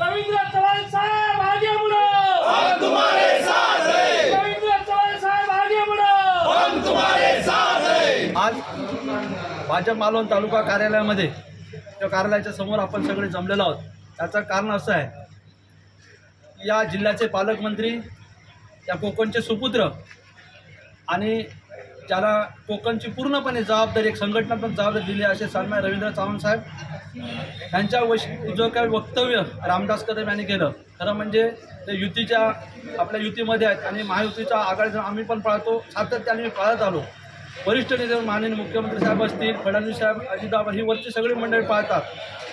रवींद्र चव्हाण साहेब आगे हम तुम्हारे साथ रवींद्र चव्हाण साहेब आगे हम तुम्हारे साथ आज भाजप मालवण तालुका कार्यालयामध्ये त्या कार्यालयाच्या समोर आपण सगळे जमलेलो आहोत. त्याचं कारण असं आहे या जिल्ह्याचे पालकमंत्री या कोकणचे सुपुत्र आणि ज्याला कोकणची पूर्णपणे जबाबदारी एक संघटनात्मक जबाबदारी दिली असे सन्मान रवींद्र चव्हाण साहेब. यांच्या वश जो काही वक्तव्य रामदास कदम यांनी केलं खरं म्हणजे ते युतीच्या आपल्या युतीमध्ये आहेत आणि महायुतीच्या आघाडीचा आम्ही पण पाळतो सातत्याने मी पाळत आलो. वरिष्ठ नेते माननीय मुख्यमंत्री साहेब असतील फडणवीस साहेब अजितदादा ही वरची सगळी मंडळी पाळतात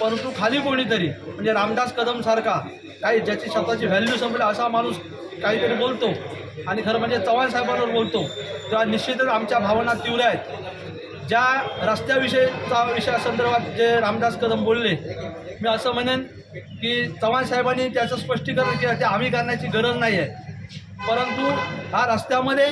परंतु खाली कोणीतरी म्हणजे रामदास कदम सारखा काही ज्याची स्वतःची व्हॅल्यू संपली असा माणूस काहीतरी बोलतो. आणि खरं म्हणजे चव्हाण साहेबांवर बोलतो. तेव्हा निश्चितच आमच्या भावना तीव्र आहेत. ज्या रस्त्याविषयीचा विषयासंदर्भात जे रामदास कदम बोलले मी असं म्हणेन की चव्हाण साहेबांनी त्याचं स्पष्टीकरण केलं ते आम्ही करण्याची गरज नाही आहे. परंतु हा रस्त्यामध्ये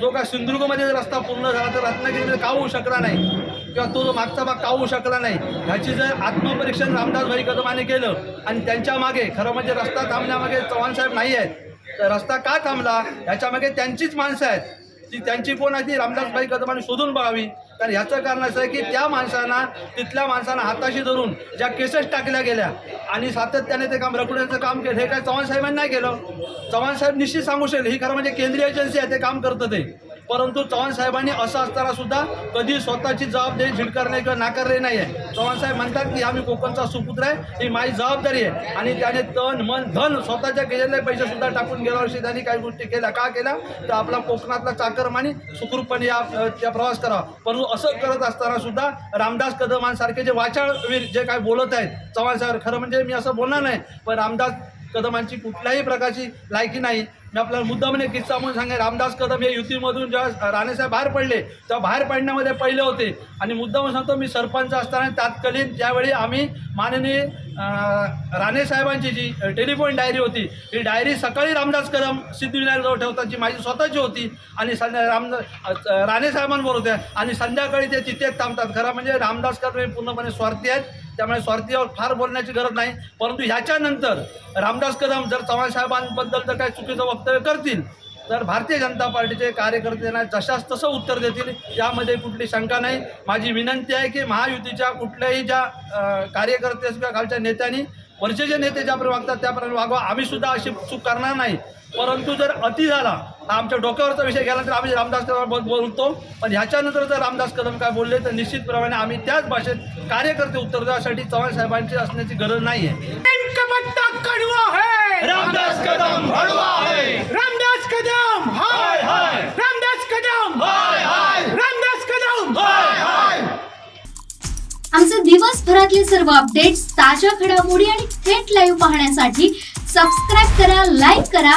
जो का सिंधुदुर्गमध्ये रस्ता पूर्ण झाला तर रत्नागिरीमध्ये का होऊ शकला नाही? किंवा तो जो मागचा भाग का होऊ शकला नाही? ह्याची जर आत्मपरीक्षण रामदासभाई कदमाने केलं आणि त्यांच्या मागे खरं म्हणजे रस्ता थांबण्यामागे चव्हाण साहेब नाही आहेत तर रस्ता का थांबला? ह्याच्यामागे त्यांचीच माणसं आहेत. ती त्यांची कोण आहे ती रामदासभाई कदमांनी शोधून बघावी कारण ह्याचं कारण असं आहे की त्या माणसांना तिथल्या माणसांना हाताशी धरून ज्या केसेस टाकल्या गेल्या आणि सातत्याने ते काम रखडण्याचं काम केलं हे काय चव्हाण साहेबांनी नाही केलं? चव्हाण साहेब निश्चित सांगू शकेल ही खरं म्हणजे केंद्रीय एजन्सी आहे ते काम करतं ते. परंतु चव्हाण साहेबांनी असं असताना सुद्धा कधी स्वतःची जबाबदारी झिडकारणे किंवा नाकारले नाही आहे चव्हाण साहेब म्हणतात की आम्ही कोकणचा सुपुत्र आहे ही माझी जबाबदारी आहे. आणि त्याने तन मन धन स्वतःच्या गेलेले पैसे सुद्धा टाकून गेल्या वर्षी त्यांनी काही गोष्टी केल्या. का केल्या? तर आपला कोकणातला चाकरमानी सुखरूपपणे या त्या प्रवास करावा. परंतु असं करत असताना सुद्धा रामदास कदमांसारखे जे वाचाळवीर जे काय बोलत आहेत चव्हाण साहेब खरं म्हणजे मी असं बोलणार नाही पण रामदास कदमांची कुठल्याही प्रकारची लायकी नाही. मी आपल्याला मुद्दामने किस्सा म्हणून सांगेन रामदास कदम हे युतीमधून जेव्हा राणेसाहेब बाहेर पडले तेव्हा बाहेर पडण्यामध्ये पहिले होते. आणि मुद्दा म्हणून सांगतो मी सरपंच असताना तात्कालीन त्यावेळी आम्ही माननीय राणेसाहेबांची जी टेलिफोन डायरी होती ही डायरी सकाळी रामदास कदम सिद्धिविनायकजवळ ठेवतात जी माझी स्वतःची होती आणि संध्या रामदास राणेसाहेबांबरोबर होत्या आणि संध्याकाळी ते तिथेच थांबतात. खरं म्हणजे रामदास कदम हे पूर्णपणे स्वार्थी आहेत. त्यामुळे स्वार्थीवर फार बोलण्याची गरज नाही. परंतु ह्याच्यानंतर रामदास कदम जर चव्हाण साहेबांबद्दल जर काही चुकीचं वक्तव्य करतील तर भारतीय जनता पार्टीचे कार्यकर्ते त्यांना जशास तसं उत्तर देतील यामध्ये कुठली शंका नाही. माझी विनंती आहे की महायुतीच्या कुठल्याही ज्या कार्यकर्ते किंवा खालच्या नेत्यांनी वरचे जे नेते ज्याप्रमाणे वागतात त्याप्रमाणे वागवा. आम्ही सुद्धा अशी चूक करणार नाही. परंतु जर अति झाला हा आमच्या डोक्यावरचा विषय गेल्यानंतर आम्ही रामदास कदम बोलतो. पण ह्याच्यानंतर जर रामदास कदम काय बोलले तर निश्चितप्रमाणे आम्ही त्याच भाषेत कार्यकर्ते उत्तर देण्यासाठी चव्हाण साहेबांची असण्याची गरज नाही आहे इनका पत्ता कड़वा है! रामदास कदम भड़वा है! रामदास कदम हाय! हाय रामदास कदम हाय! हाय रामदास कदम हाय! हाय आमचे दिवसभरातले सर्व अपडेट्स ताज्या घडामोडी आणि थेट लाईव्ह पाहण्यासाठी सबस्क्राईब करा लाईक करा